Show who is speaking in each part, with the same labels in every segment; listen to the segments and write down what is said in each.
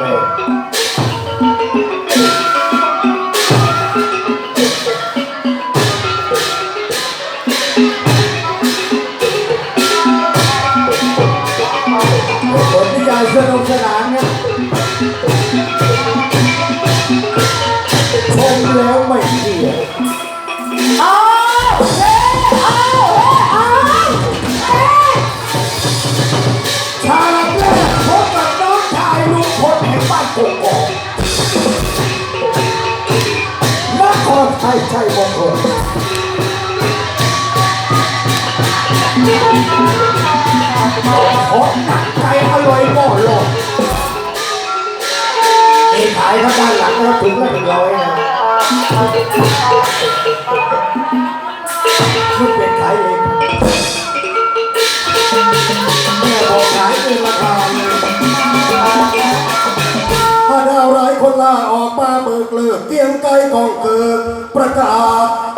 Speaker 1: เของหนักใจอร่อยบ่อหลอดนี่ขายข้าด้านหลังแล้วถึงละหนึ่งร้อยนะลูกเป็ดขายเองแม่บอกขายเกินราคาเลยถ้าดาวร้ายคนล่าออกมาเบิกเลิกเกียงไกลกองเกิดประกาศ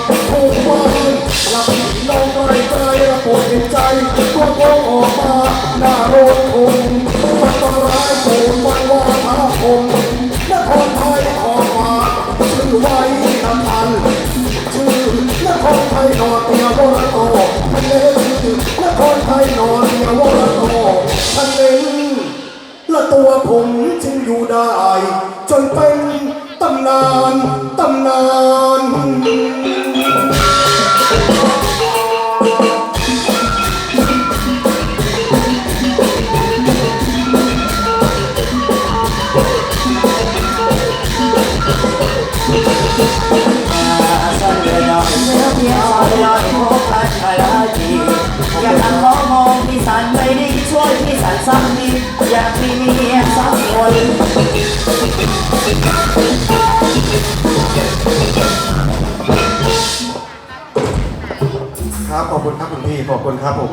Speaker 1: ตัวผมจึงอยู่ได้ จนเป็นตำนานตำนาน
Speaker 2: อยเมื่อเพียงสอยลอยพบกันคาราจีอยากมองมองพี่สันไม่ดีช่วยพี่สันสักนิดอยากมี มียสักคน
Speaker 1: ครับขอบคุณครับคุณพี่ขอบคุณครับผม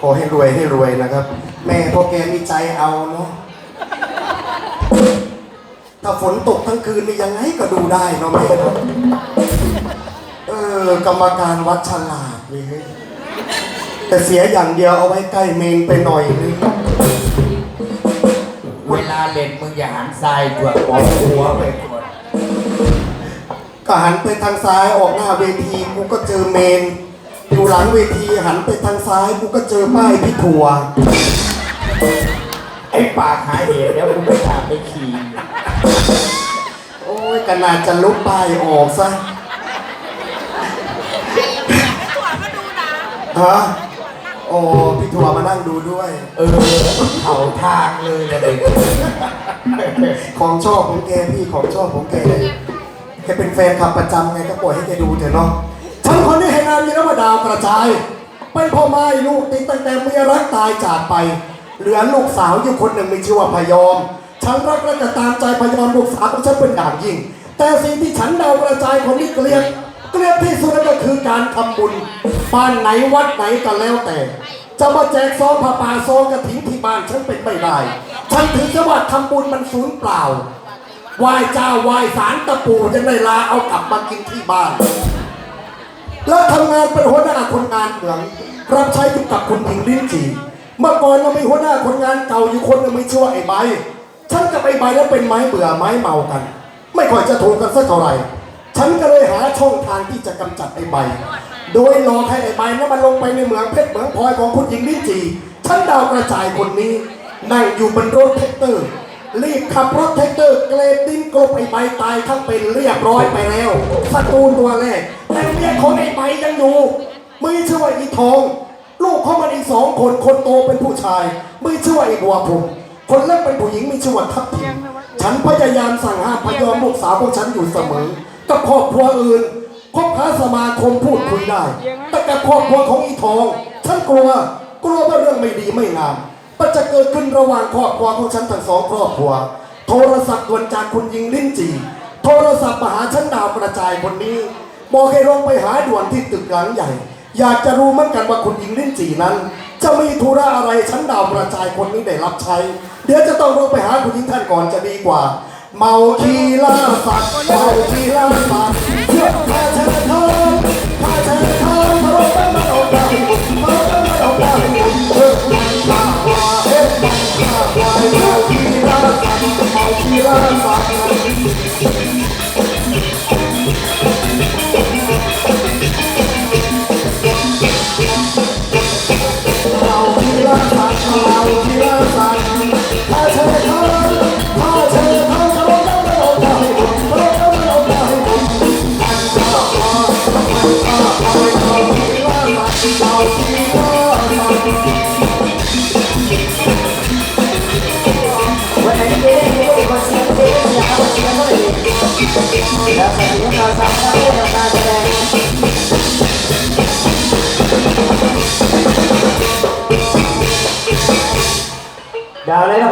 Speaker 1: ขอให้รวยให้รวยนะครับ แม่พวกแกมีใจเอาเนาะถ้าฝนตกทั้งคืนนี่ยังไงก็ดูได้เนาะแม่เนาะเออกรรมการวัดฉลาดเลยเฮ้ยแต่เสียอย่างเดียวเอาไว้ใกล้เมนไปหน่อยนึง
Speaker 3: วลาเล่นมึงอย่าหันซ้ายกว่าขวาหัวไปกด
Speaker 1: ก็หันไปทางซ้ายออกหน้าเวทีกูก็เจอเมน อยู่หลังเวทีหันไปทางซ้ายกูก็เจอป้ายพี่ถั่ว
Speaker 3: ไอ้ปากหาเหตุแล้วกูไปถามไปขี่
Speaker 1: โอ้ยขนาดจะลบป้ายออกซะฮะ โอ้พี่ถั่วมานั่งดูด้วย
Speaker 3: เออเข่าทางเลยนะเด็ก
Speaker 1: ของชอบของแกพี่ของชอบของแกแกเป็นแฟนคลับประจำไงก็ปล่อยให้แกดูเถอะเนาะฉันคนนี้ให้นามยีนวดาวกระจาย เป็นพ่อไม้ลูกติดตั้งแต่เมียรักตายจากไป เหลือลูกสาวอยู่คนหนึ่งมีชื่อว่าพยอม ฉันรักและจะตามใจพยอมลูกสาวของฉันเป็นอย่างยิ่ง แต่สิ่งที่ฉันดาวกระจายคนนี้เกลียด เกลียดที่สุดก็คือการทำบุญบ้านไหนวัดไหนก็แล้วแต่ จะมาแจกซองผ้าป่าซองกระถิ่นที่บ้านฉันเป็นไม่ได้ฉันถือซะว่าทำบุญมันสูญเปล่าไหว้เจ้าไหว้สารตะปูจะได้ลาเอากลับมากินที่บ้าน แล้วทำงานเป็นหัวหน้าคนงานเหมืองรับใช้อยู่กับคุณหญิงลิ้นจีเมื่อก่อนเราไมีหัวหน้าคนงานเก่าอยู่คนนึงไม่ชื่วไอ้ใบฉันกับไอ้ใบแล้วเป็นไม้เบื่อไม้เมากัน ไม่ค่อยจะถูกกันสักเท่าไหร่ ฉันก็เลยหาช่องทางที่จะกำจัดไอ้ใบ โดยหลอกให้ไอ้ใบนั้นมันลงไปในเหมืองเพชรเหมืองพลอยของคุณหญิงลิ้นจีฉันดาวกระจายคนนี้ นั่งอยู่บนรถแท็กเตอร์ รีบขับรถแท็กเตอร์เกรดดินกลบไอ้ใบตายทั้งเป็นเรียบร้อยไปแล้วศัตรูตัวแรกแต่เมียของไอ้ใบยังอยู่มือชื่อว่าอีทองลูกเขามันอีกสองคนคนโตเป็นผู้ชายไม่ชื่อว่าเอกวาพงศ์คนเล็กเป็นผู้หญิงม่ชื่อว่าทัพทิมฉันพยายามสั่งห้ามพยอมลูกสาวของฉันอยู่เสมอ กับครอบครัวอื่นคบหาสมาคมพูดคุยได้ แต่กับครอบครัวของอีทองฉันกลัวกลัวว่าเรื่องไม่ดีไม่งามมันจะเกิดขึ้นระหว่างครอบครัวของฉันทั้งสองครอบครัว โทรศัพท์ด่วนจากคุณยิงลิ้นจีโทรศัพท์มาหาฉันดาวกระจายคนนี้บอกให้ลงไปหาด่วนที่ตึกหลังใหญ่ อยากจะรู้เหมือนกันว่าคุณหญิงลิ้นจีนั้น จะมีธุระอะไรฉันดาวกระจายคนนี้ได้รับใช้ เดี๋ยวจะต้องลงไปหาคุณหญิงท่านก่อนจะดีกว่า เมาทีล่าสัตว์เมาทีล่าสัตว์เพื่อพาเธอเทินพาเธอเทินมาลงไปมาลงไปมาลงไปมาลงไปเพื่อข้าวาเฮ็ดข้าวาเมาทีล่าสัตว์เมาทีล่าสัตว์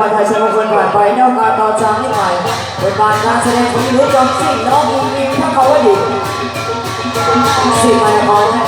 Speaker 1: วั
Speaker 2: ลไทยเชิญคนผ่านไปนอกการต่อจางนิดหน่อยบทบาทการแสดงของรู้จอมสิ่งน้องมุงมิงถ้าเขาว่าดีสิ่งมาละครนะ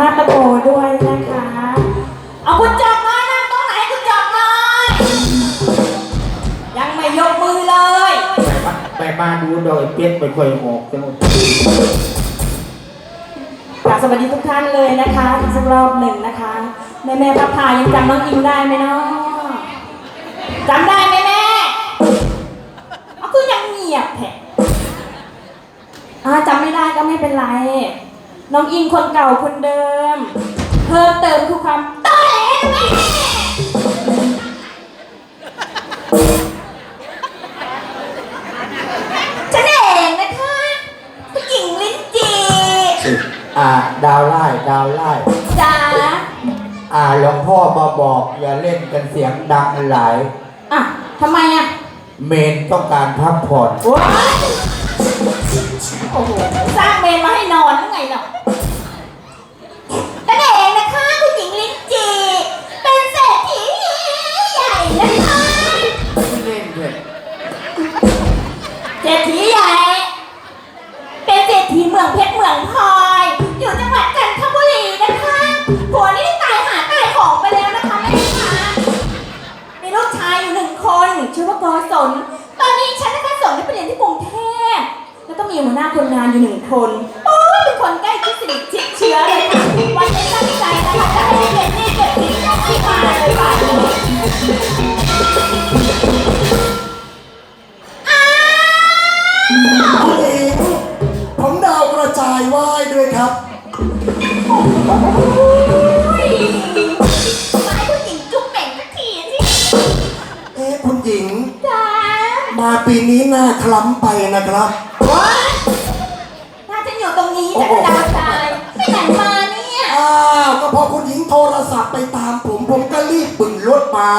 Speaker 4: มาจากมาบตะโกด้วยนะคะ เอาคุณจอบน้อยนั่งตรงไหนคุณจอบน้อยยังไม่ยกมือเลย
Speaker 3: ไปมาไปมาดูโดยเปียกไปค่อยออกจังหวะ
Speaker 4: กราบสวัสดีทุกท่านเลยนะคะอีกสักรอบหนึ่งนะคะแม่แม่พับพายังจำน้องอิงได้ไหมเนาะจำได้ไหมแม่เอาคือยังเงียบแท้อ่าจำไม่ได้ก็ไม่เป็นไร น้องอิงคนเก่าคนเดิม เพิ่มเติมทุกคำต้อแหลแม่ฉันเองนะคะผู้หญิงลิ้นจี
Speaker 3: อ่า ดาวไล่ดาวไล่
Speaker 4: จ๋า
Speaker 3: อ่าหลวงพ่อมาบอก อย่าเล่นกันเสียงดังหลาย
Speaker 4: อะทำไมอะ
Speaker 3: เมนต้องการพักผ่อน
Speaker 4: ว้ายโอ้โห สร้างเมนมาให้นอนหรือไงเนาะ กสน ตอนนี้ฉันนะคะ
Speaker 3: สน
Speaker 4: ได้ไปเรียนที่กรุงเทพแล้วก็มีหัวหน้าคนงานอยู่หนึ่งคนโอ้ยเป็นคนใกล้ชิดสนิทชิดเชื้อเลยค่ะ
Speaker 1: ครับ
Speaker 4: ว้าถ้าฉันอยู่ตรงนี้จะกระดาวใจไปไหนมาเนี่ย
Speaker 1: อ้าวก็พอคุณหญิงโทรศัพท์ไปตามผม ผมก็รีบบึ่งรถมา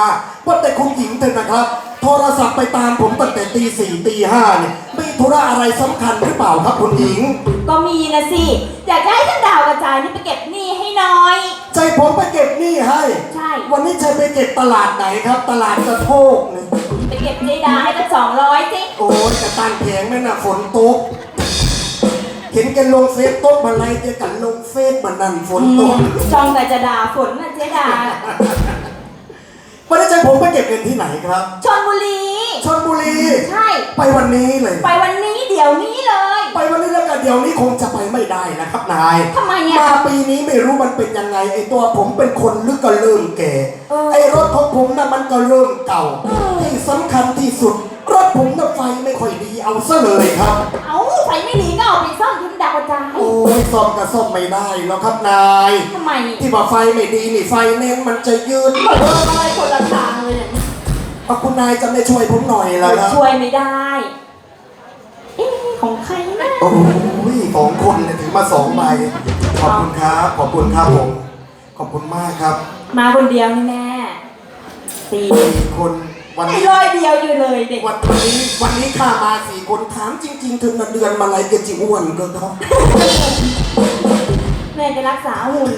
Speaker 1: ว่าแต่คุณหญิงเถอะนะครับ โทรศัพท์ไปตามผมตั้งแต่ตีสี่ตีห้าเนี่ยมีธุระอะไรสำคัญหรือเปล่าครับคุณหญิง
Speaker 4: ก็มีนะสิอยากจะให้ท่านดาวกระจายนี่ไปเก็บหนี้ให้น้อย
Speaker 1: ใจผมไปเก็บหนี้ให้
Speaker 4: ใช่
Speaker 1: วันนี้จะไปเก็บตลาดไหนครับ ตลาดกระโทกเนี่ย
Speaker 4: ไปเก็บเจดาให้ตั้งสองร้อยสิ
Speaker 1: โอ้ยกระตั้งแพงแม่น่ะฝนตก เห็นแกันลงเฟซตกมาไรเดียวกันลงเฟซมานั่นฝนตก
Speaker 4: จองแต่จะด่าฝนนะเจดา
Speaker 1: วันนี้ใจผมไปเก็บเงินที่ไหนครับ
Speaker 4: ชนบุรี
Speaker 1: ชลบุรี
Speaker 4: ใช่
Speaker 1: ไปวันนี้เลย
Speaker 4: ไปวันนี้เดี๋ยวนี้เลย
Speaker 1: ไปวันนี้แล้วกันเดี๋ยวนี้คงจะไปไม่ได้นะครับนาย
Speaker 4: ทำไมอะ
Speaker 1: มาปีนี้ไม่รู้มันเป็นยังไงไอตัวผมเป็นคนลึกก็เริ่มแก่
Speaker 4: เออ
Speaker 1: ไอรถของผมน่ะมันก็เริ่มเก่า
Speaker 4: เออ
Speaker 1: ที่สำคัญที่สุด รถผมน่ะไฟไม่ค่อยดีเอาซะเลยครับ
Speaker 4: เอาไฟไม่ดีก็เอาไปซ่อมท่านดาวกระจาย
Speaker 1: โอ้ยซ่อมก็ซ่อมไม่ได้แล้วครับนาย
Speaker 4: ทำไม
Speaker 1: ที่ว่าไฟไม่ดีนี่ไฟเน้นมันจะยืด
Speaker 4: เอออะไรคนละทางเลยเนี่ย
Speaker 1: เอาคุณนายจะไม่ช่วยผมหน่อยละครับ
Speaker 4: ช่วยไม่ได้ เอ๊ะของใครนะ
Speaker 1: โอ้ยของคนเนี่ยถือมาสองใบขอบคุณครับขอบคุณครับผมขอบคุณมากครับ
Speaker 4: มาคนเดียวนี่แม่สี่
Speaker 1: สี่คน วัน
Speaker 4: ไอ้
Speaker 1: นี้
Speaker 4: ร้อยเดียวอยู่เลยเด็ก
Speaker 1: วันนี้วันนี้ข้ามาสี่คนถามจริง ๆ ถึงเงินเดือนมาอะไรเกจิอ้วนก็ครับ
Speaker 4: แม่จะรักษาหุ่น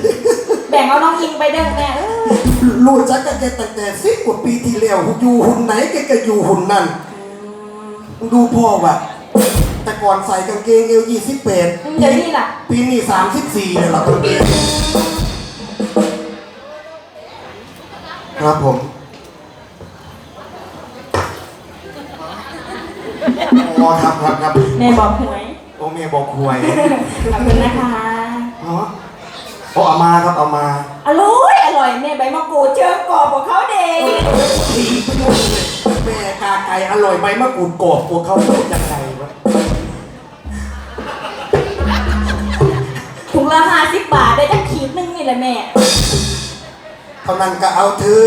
Speaker 4: แบ่งเอาน้องอิงไปเด้อแม่เออ
Speaker 1: รู้จักกันแกตั้งแต่สิบกว่าปีที่แล้วอยู่หุ่นไหนแกก็อยู่หุ่นนั่น ดูพ่อว่ะแต่ก่อนใส่กางเกงเอวยี่สิบแปด
Speaker 4: เดี๋ยวนี้ล่ะ
Speaker 1: ปีนี้สามสิบสี่เนี่ยหรอกางเกงครับผม อ๋อครับครับครับ
Speaker 4: แม่บอกหวย
Speaker 1: โอเมียบอกหวย
Speaker 4: ขอบคุณนะคะ
Speaker 1: ฮะโอ้เอามาครับเอามา
Speaker 4: อร่อยอร่อยแม่ใบมะกรูดเชิญกรอบของเขาเด็ก
Speaker 1: ดีไปหมดเลยแม่กาไก่อร่อยใบมะกรูดกรอบกว่าเขาพูดยังไงวะ
Speaker 4: ถุงละห้าสิบบาทได้ตั้งขีดนึงนี่แหละแม่
Speaker 1: เท่านั้นก็เอาเธอ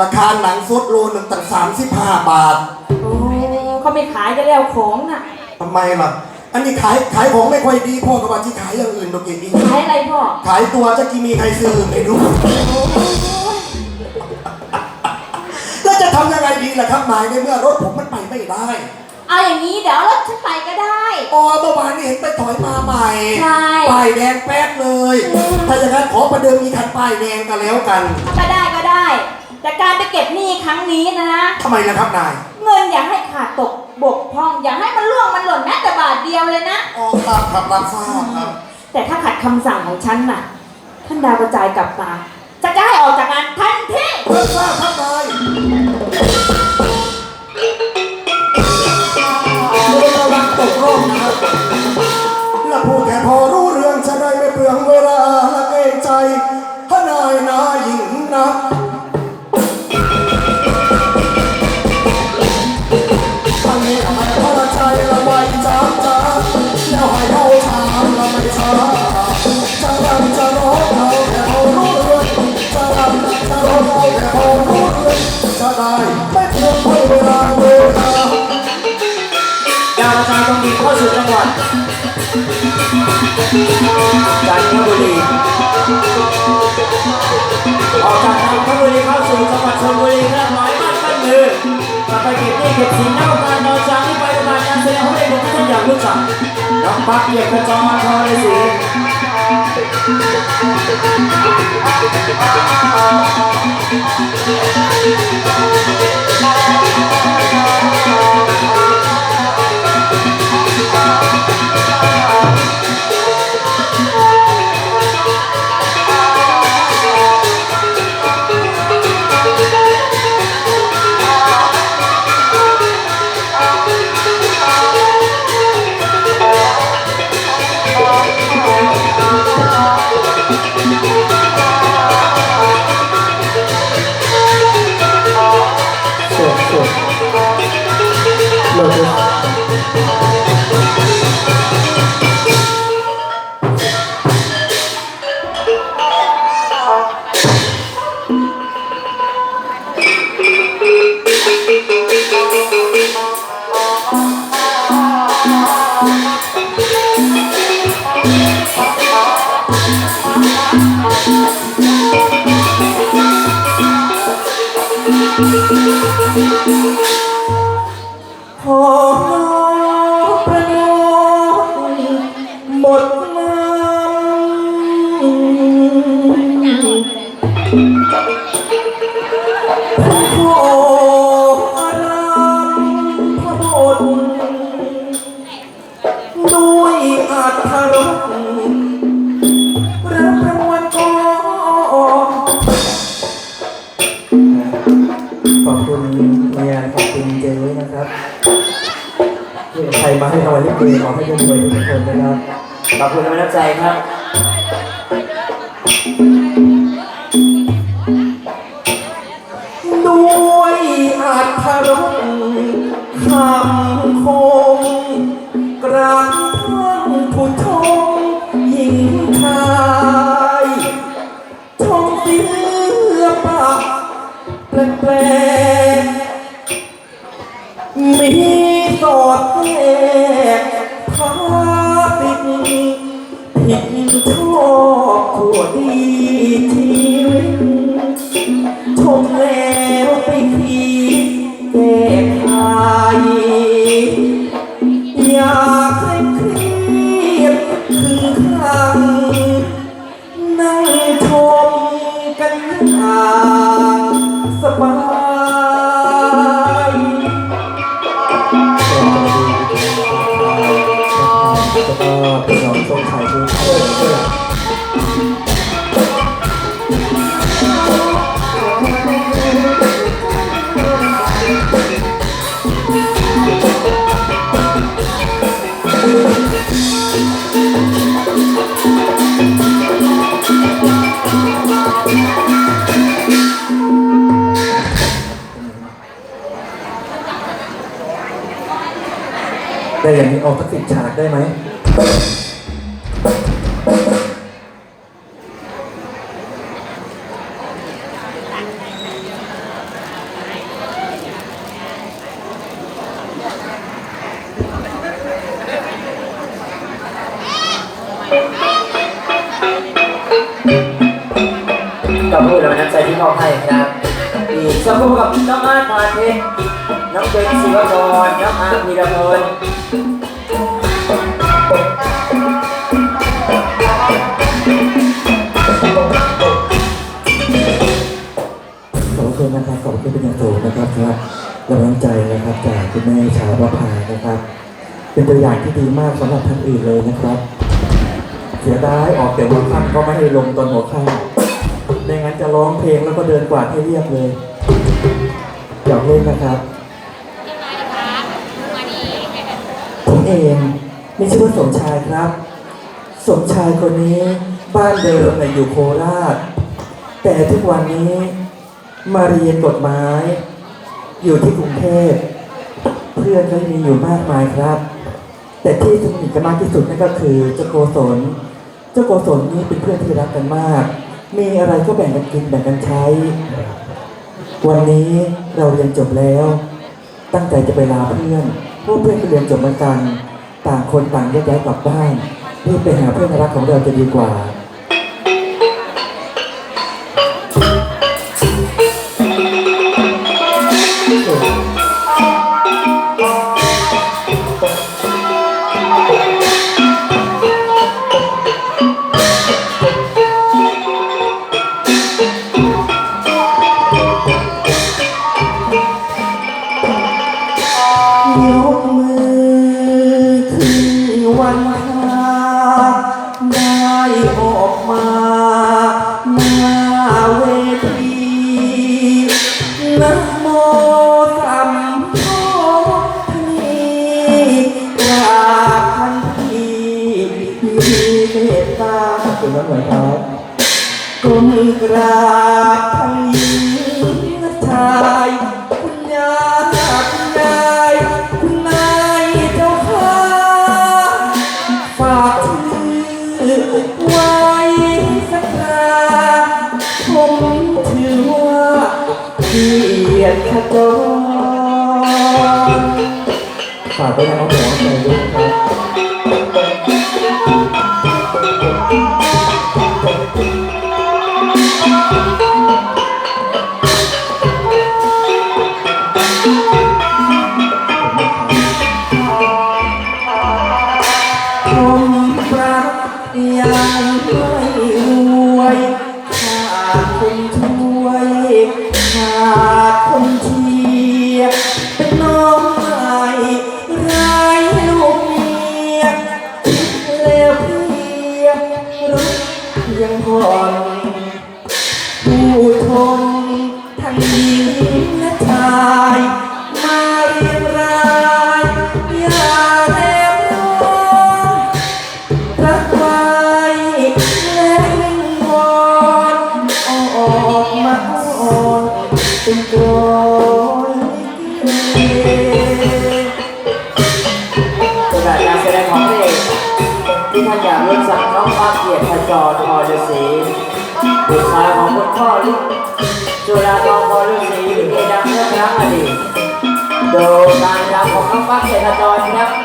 Speaker 1: ราคาหนังสดโลหนึ่งตั้งสามสิบห้าบาท
Speaker 4: โอ้ เขาไม่ขายจะแล้วของน่ะ
Speaker 1: ทำไมล่ะ อันนี้ขายขายของไม่ค่อยดีพ่อกับว่าที่ขายอย่างอื่นตัวเก่งอีก
Speaker 4: ขายอะไรพ่อ
Speaker 1: ขายตัวจะกี่มีใครซื้อไม่รู้ แล้วจะทำยังไงดีล่ะครับนายในเมื่อรถผมมันไปไม่ได้
Speaker 4: เอาอย่างนี้เดี๋ยวเอารถฉันไปก็ได้
Speaker 1: อ๋อเมื่อวานนี้เห็นไปถอยมาใหม่
Speaker 4: ใช่
Speaker 1: ป้ายแดงแป๊ดเลย ถ้าอย่างนั้นขอประเดิมมีคันป้ายแดงกันแล้วกัน
Speaker 4: ก็ได้ก็ได้ แต่การไปเก็บหนี้ครั้งนี้นะนะ
Speaker 1: ทำไมล่ะครับนาย
Speaker 4: เงินอย่าให้ขาดตกบกพร่อง อย่าให้มันล่วงมันหล่นแม้แต่บาทเดียวเลยนะ
Speaker 1: อ๋อครับครับรับทราบครับ
Speaker 4: แต่ถ้าขัดคำสั่งของฉันน่ะ ท่านดาวกระจายกลับมา จะจะให้ออกจากงานทันที
Speaker 1: รับทราบครับนาย จันทบุรีออกจากทางท
Speaker 2: บุรีเข้าสู่จังหวัดชลบุรีและยบร้อยบ้านตั้นมือกลับไปเก็บหนี้เก็บสินนัาการนอนจางที่ไปประมาณการแสดงของเด็กที่ท่านอย่างรู้จักน้อปักเกียรติกระจอมาทองเล
Speaker 5: ยสิอ โอ้ำรวยทุกคนนะครับ
Speaker 3: ขอบคุณในน้ำใจครับ
Speaker 5: งนี้ออกสักสิบฉากได้ไหม
Speaker 3: เป็
Speaker 5: นตัวอย่างที่ดีมากสำหรับท่านอื่นเลยนะครับ เสียดายออกแต่หัวค่ำก็ไม่ให้ลงตอนหัวค่ำไม่งั้นจะร้องเพลงแล้วก็เดินกวาดให้เรียบเลยอยากเล่นนะครับ ผมเองมีชื่อว่าสมชายครับ สมชายคนนี้บ้านเดิมน่ะอยู่โคราช แต่ทุกวันนี้มาเรียนกฎหมาย อยู่ที่กรุงเทพเพื่อนก็มีอยู่มากมายครับ แต่ที่สนิทกันมากที่สุดนั่นก็คือเจ้าโกศล เจ้าโกศลนี้เป็นเพื่อนที่รักกันมาก มีอะไรก็แบ่งกันกินแบ่งกันใช้ วันนี้เราเรียนจบแล้ว ตั้งใจจะไปลาเพื่อนเพราะเพื่อนก็เรียนจบเหมือนกัน ต่างคนต่างแยกย้ายกลับบ้านรีบไปหาเพื่อนรักของเราจะดีกว่าางเสนา
Speaker 2: จรครับ